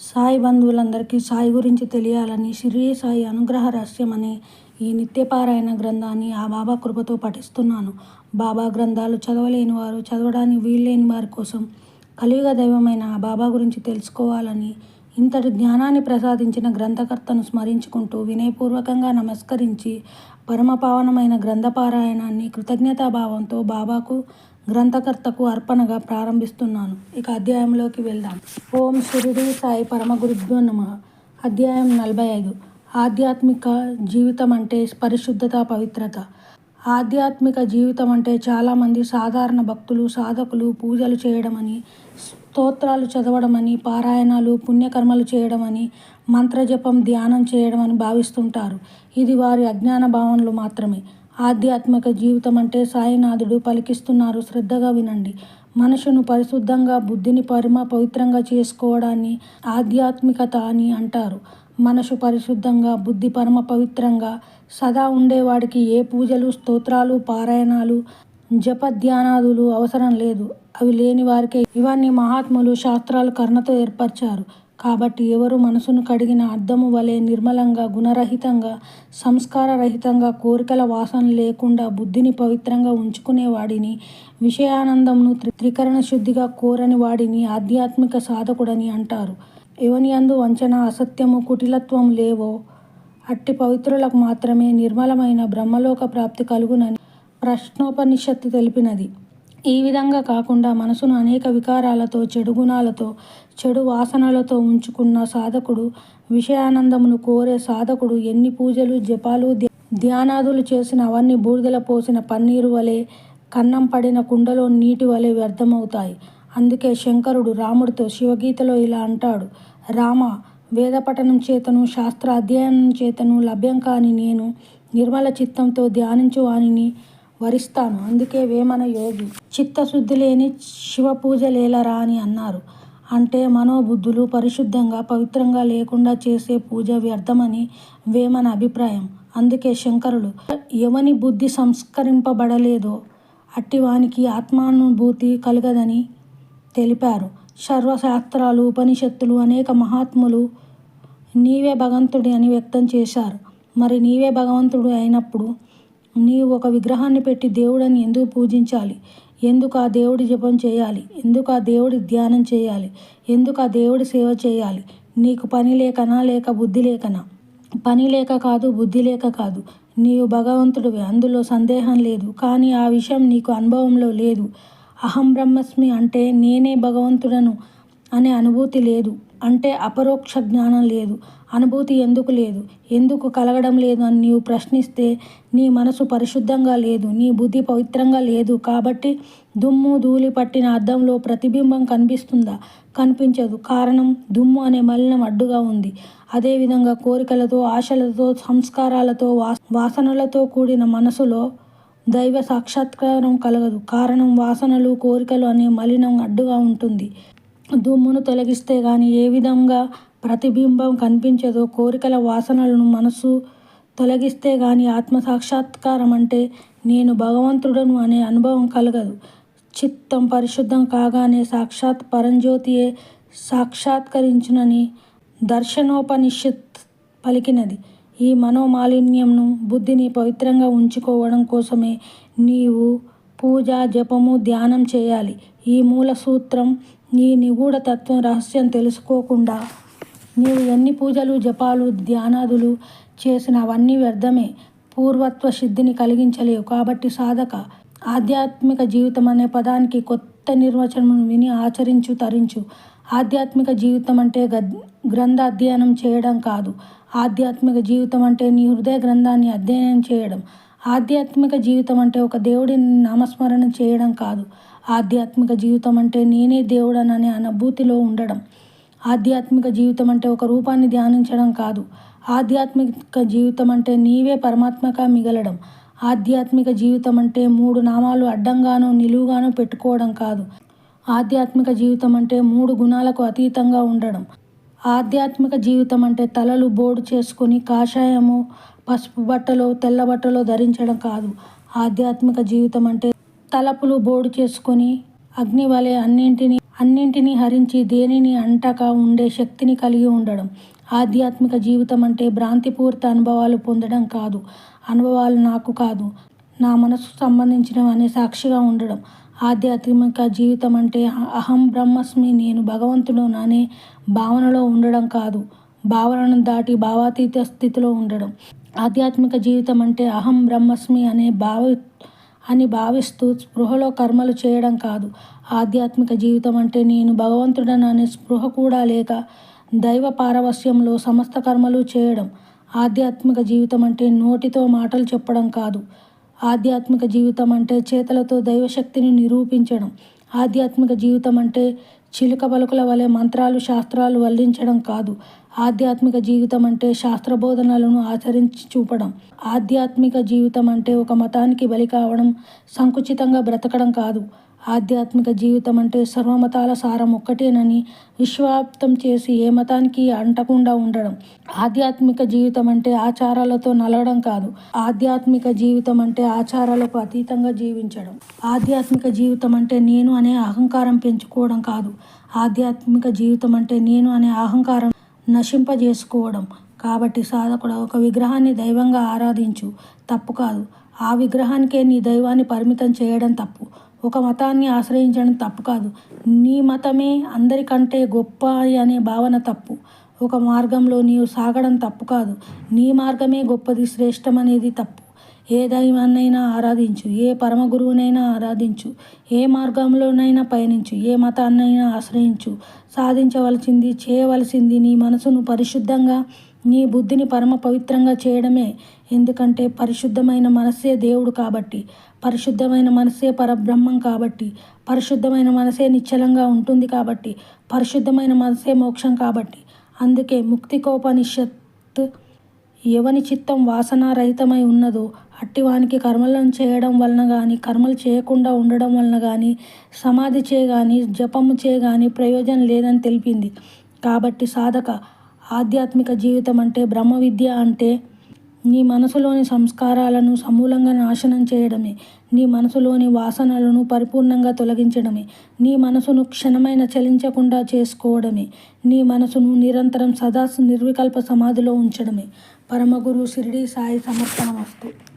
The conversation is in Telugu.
సాయి బంధువులందరికీ సాయి గురించి తెలియాలని షిరిడీ సాయి అనుగ్రహ రహస్యం అనే ఈ నిత్యపారాయణ గ్రంథాన్ని ఆ బాబా కృపతో పఠిస్తున్నాను. బాబా గ్రంథాలు చదవలేని వారు చదవడానికి వీల్లేని వారి కోసం కలియుగ దైవమైన ఆ బాబా గురించి తెలుసుకోవాలని ఇంతటి జ్ఞానాన్ని ప్రసాదించిన గ్రంథకర్తను స్మరించుకుంటూ వినయపూర్వకంగా నమస్కరించి పరమపావనమైన గ్రంథపారాయణాన్ని కృతజ్ఞతాభావంతో బాబాకు గ్రంథకర్తకు అర్పణగా ప్రారంభిస్తున్నాను. ఇక అధ్యాయంలోకి వెళ్దాం. ఓం షిరిడి సాయి పరమ గురుభ్యో నమ. అధ్యాయం నలభై ఐదు ఆధ్యాత్మిక జీవితం అంటే పరిశుద్ధత పవిత్రత. ఆధ్యాత్మిక జీవితం అంటే చాలామంది సాధారణ భక్తులు సాధకులు పూజలు చేయడమని స్తోత్రాలు చదవడమని పారాయణాలు పుణ్యకర్మలు చేయడమని మంత్రజపం ధ్యానం చేయడం అని భావిస్తుంటారు. ఇది వారి అజ్ఞాన భావనలు మాత్రమే. ఆధ్యాత్మిక జీవితం అంటే సాయినాథుడు పలికిస్తున్నారు. శ్రద్ధగా వినండి. మనసును పరిశుద్ధంగా బుద్ధిని పరమ పవిత్రంగా చేసుకోవడాన్ని ఆధ్యాత్మికత అని అంటారు. మనసు పరిశుద్ధంగా బుద్ధి పరమ పవిత్రంగా సదా ఉండేవాడికి ఏ పూజలు స్తోత్రాలు పారాయణాలు జప ధ్యానాదులు అవసరం లేదు. అవి లేని వారికే ఇవన్నీ మహాత్ములు శాస్త్రాలు కర్ణతో ఏర్పరిచారు. కాబట్టి ఎవరు మనసును కడిగిన అద్దము వలె నిర్మలంగా గుణరహితంగా సంస్కారరహితంగా కోరికల వాసన లేకుండా బుద్ధిని పవిత్రంగా ఉంచుకునేవాడిని విషయానందంను త్రి త్రికరణ శుద్ధిగా కోరని వాడిని ఆధ్యాత్మిక సాధకుడని అంటారు. ఎవని అందు వంచన అసత్యము కుటిలత్వం లేవో అట్టి పవిత్రులకు మాత్రమే నిర్మలమైన బ్రహ్మలోక ప్రాప్తి కలుగునని ప్రశ్నోపనిషత్తు తెలిపినది. ఈ విధంగా కాకుండా మనసును అనేక వికారాలతో చెడు గుణాలతో చెడు వాసనలతో ఉంచుకున్న సాధకుడు విషయానందమును కోరే సాధకుడు ఎన్ని పూజలు జపాలు ధ్యానాదులు చేసిన అవన్నీ బూడిదల పోసిన పన్నీరు వలె కన్నం పడిన కుండలో నీటి వలె వ్యర్థమవుతాయి. అందుకే శంకరుడు రాముడితో శివగీతలో ఇలా అంటాడు రామ వేదపఠనం చేతను శాస్త్ర అధ్యయనం చేతను లభ్యం కాని నేను నిర్మల చిత్తంతో ధ్యానించు వానిని వరిస్తాను. అందుకే వేమన యోగి చిత్తశుద్ధి లేని శివ పూజలేలరా అని అన్నారు. అంటే మనోబుద్ధులు పరిశుద్ధంగా పవిత్రంగా లేకుండా చేసే పూజ వ్యర్థమని వేమన అభిప్రాయం. అందుకే శంకరులు ఎవని బుద్ధి సంస్కరింపబడలేదో అట్టివానికి ఆత్మానుభూతి కలగదని తెలిపారు. సర్వశాస్త్రాలు ఉపనిషత్తులు అనేక మహాత్ములు నీవే భగవంతుడి అని వ్యక్తం చేశారు. మరి నీవే భగవంతుడు అయినప్పుడు నీవు ఒక విగ్రహాన్ని పెట్టి దేవుడని ఎందుకు పూజించాలి? ఎందుకు ఆ దేవుడి జపం చేయాలి? ఎందుకు ఆ దేవుడి ధ్యానం చేయాలి? ఎందుకు ఆ దేవుడి సేవ చేయాలి? నీకు పని లేకనా లేక బుద్ధి లేకనా? పని లేక కాదు బుద్ధి లేక కాదు. నీవు భగవంతుడివి అందులో సందేహం లేదు. కానీ ఆ విషయం నీకు అనుభవంలో లేదు. అహం బ్రహ్మస్మి అంటే నేనే భగవంతుడను అనే అనుభూతి లేదు. అంటే అపరోక్ష జ్ఞానం లేదు. అనుభూతి ఎందుకు లేదు? ఎందుకు కలగడం లేదు అని నీవు ప్రశ్నిస్తే నీ మనసు పరిశుద్ధంగా లేదు నీ బుద్ధి పవిత్రంగా లేదు కాబట్టి దుమ్ము ధూళి పట్టిన అద్దంలో ప్రతిబింబం కనిపిస్తుందా? కనిపించదు. కారణం దుమ్ము అనే మలినం అడ్డుగా ఉంది. అదేవిధంగా కోరికలతో ఆశలతో సంస్కారాలతో వాసనలతో కూడిన మనసులో దైవ సాక్షాత్కారం కలగదు. కారణం వాసనలు కోరికలు అనే మలినం అడ్డుగా ఉంటుంది. దుమ్మును తొలగిస్తే కానీ ఏ విధంగా ప్రతిబింబం కనిపించదో. కోరికల వాసనలను మనసు తొలగిస్తే గాని ఆత్మ సాక్షాత్కారం అంటే నేను భగవంతుడను అనే అనుభవం కలగదు. చిత్తం పరిశుద్ధం కాగానే సాక్షాత్ పరంజ్యోతియే సాక్షాత్కరించునని దర్శనోపనిషత్ పలికినది. ఈ మనోమాలిన్యంను బుద్ధిని పవిత్రంగా ఉంచుకోవడం కోసమే నీవు పూజ జపము ధ్యానం చేయాలి. ఈ మూల సూత్రం నీ నిగూఢతత్వం రహస్యం తెలుసుకోకుండా నీవు ఎన్ని పూజలు జపాలు ధ్యానాదులు చేసిన అవన్నీ వ్యర్థమే. పూర్వత్వ సిద్ధిని కలిగించలేవు. కాబట్టి సాధక ఆధ్యాత్మిక జీవితం అనే పదానికి కొత్త నిర్వచనం విని ఆచరించు తరించు. ఆధ్యాత్మిక జీవితం అంటే గ్రంథ అధ్యయనం చేయడం కాదు. ఆధ్యాత్మిక జీవితం అంటే నీ హృదయ గ్రంథాన్ని అధ్యయనం చేయడం. ఆధ్యాత్మిక జీవితం అంటే ఒక దేవుడిని నామస్మరణ చేయడం కాదు. ఆధ్యాత్మిక జీవితం అంటే నేనే దేవుడననే అనుభూతిలో ఉండడం. ఆధ్యాత్మిక జీవితం అంటే ఒక రూపాన్ని ధ్యానించడం కాదు. ఆధ్యాత్మిక జీవితం అంటే నీవే పరమాత్మగా మిగలడం. ఆధ్యాత్మిక జీవితం అంటే మూడు నామాలు అడ్డంగానో నిలువుగానో పెట్టుకోవడం కాదు. ఆధ్యాత్మిక జీవితం అంటే మూడు గుణాలకు అతీతంగా ఉండడం. ఆధ్యాత్మిక జీవితం అంటే తలలు బోడు చేసుకొని కాషాయము పసుపు బట్టలో తెల్ల బట్టలో ధరించడం కాదు. ఆధ్యాత్మిక జీవితం అంటే తలపులు బోడు చేసుకొని అగ్ని వలె అన్నింటినీ అన్నింటినీ హరించి దేనిని అంటక ఉండే శక్తిని కలిగి ఉండడం. ఆధ్యాత్మిక జీవితం అంటే భ్రాంతిపూర్త అనుభవాలు పొందడం కాదు. అనుభవాలు నాకు కాదు. నా మనసుకు సంబంధించినవి అనే సాక్షిగా ఉండడం. ఆధ్యాత్మిక జీవితం అంటే అహం బ్రహ్మస్మి నేను భగవంతుడు అనే భావనలో ఉండడం కాదు. భావనను దాటి భావాతీత స్థితిలో ఉండడం. ఆధ్యాత్మిక జీవితం అంటే అహం బ్రహ్మస్మి అనే భావ అని భావిస్తూ స్పృహలో కర్మలు చేయడం కాదు. ఆధ్యాత్మిక జీవితం అంటే నేను భగవంతుడని అనే స్పృహ కూడా లేక దైవ పారవస్యంలో సమస్త కర్మలు చేయడం. ఆధ్యాత్మిక జీవితం అంటే నోటితో మాటలు చెప్పడం కాదు. ఆధ్యాత్మిక జీవితం అంటే చేతలతో దైవశక్తిని నిరూపించడం. ఆధ్యాత్మిక జీవితం అంటే చిలుక పలుకుల వలె మంత్రాలు శాస్త్రాలు వల్లించడం కాదు. ఆధ్యాత్మిక జీవితం అంటే శాస్త్ర బోధనలను ఆచరించి చూపడం. ఆధ్యాత్మిక జీవితం అంటే ఒక మతానికి బలి కావడం సంకుచితంగా బ్రతకడం కాదు. ఆధ్యాత్మిక జీవితం అంటే సర్వమతాల సారం ఒక్కటేనని విశ్వాప్తం చేసి ఏ మతానికి అంటకుండా ఉండడం. ఆధ్యాత్మిక జీవితం అంటే ఆచారాలతో నలగడం కాదు. ఆధ్యాత్మిక జీవితం అంటే ఆచారాలకు అతీతంగా జీవించడం. ఆధ్యాత్మిక జీవితం అంటే నేను అనే అహంకారం పెంచుకోవడం కాదు. ఆధ్యాత్మిక జీవితం అంటే నేను అనే అహంకారం నశింపజేసుకోవడం. కాబట్టి సాధకుడు ఒక విగ్రహాన్ని దైవంగా ఆరాధించు తప్పు కాదు. ఆ విగ్రహానికే నీ దైవాన్ని పరిమితం చేయడం తప్పు. ఒక మతాన్ని ఆశ్రయించడం తప్పు కాదు. నీ మతమే అందరికంటే గొప్ప అనే భావన తప్పు. ఒక మార్గంలో నీవు సాగడం తప్పు కాదు. నీ మార్గమే గొప్పది శ్రేష్టమనేది తప్పు. ఏ దైవాన్నైనా ఆరాధించు. ఏ పరమ గురువునైనా ఆరాధించు. ఏ మార్గంలోనైనా పయనించు. ఏ మతాన్నైనా ఆశ్రయించు. సాధించవలసింది చేయవలసింది నీ మనసును పరిశుద్ధంగా నీ బుద్ధిని పరమ పవిత్రంగా చేయడమే. ఎందుకంటే పరిశుద్ధమైన మనస్సే దేవుడు కాబట్టి పరిశుద్ధమైన మనసే పరబ్రహ్మం కాబట్టి పరిశుద్ధమైన మనసే నిశ్చలంగా ఉంటుంది కాబట్టి పరిశుద్ధమైన మనసే మోక్షం కాబట్టి. అందుకే ముక్తికోపనిషత్ ఎవని చిత్తం వాసనారహితమై ఉన్నదో అట్టివానికి కర్మలను చేయడం వలన కానీ కర్మలు చేయకుండా ఉండడం వలన కానీ సమాధి చే కానీ జపము చే కానీ ప్రయోజనం లేదని తెలిపింది. కాబట్టి సాధక ఆధ్యాత్మిక జీవితం అంటే బ్రహ్మ విద్య అంటే నీ మనసులోని సంస్కారాలను సమూలంగా నాశనం చేయడమే. నీ మనసులోని వాసనలను పరిపూర్ణంగా తొలగించడమే. నీ మనసును క్షణమైన చలించకుండా చేసుకోవడమే. నీ మనసును నిరంతరం సదా నిర్వికల్ప సమాధిలో ఉంచడమే. పరమగురు షిరిడి సాయి సమర్పణమస్తు.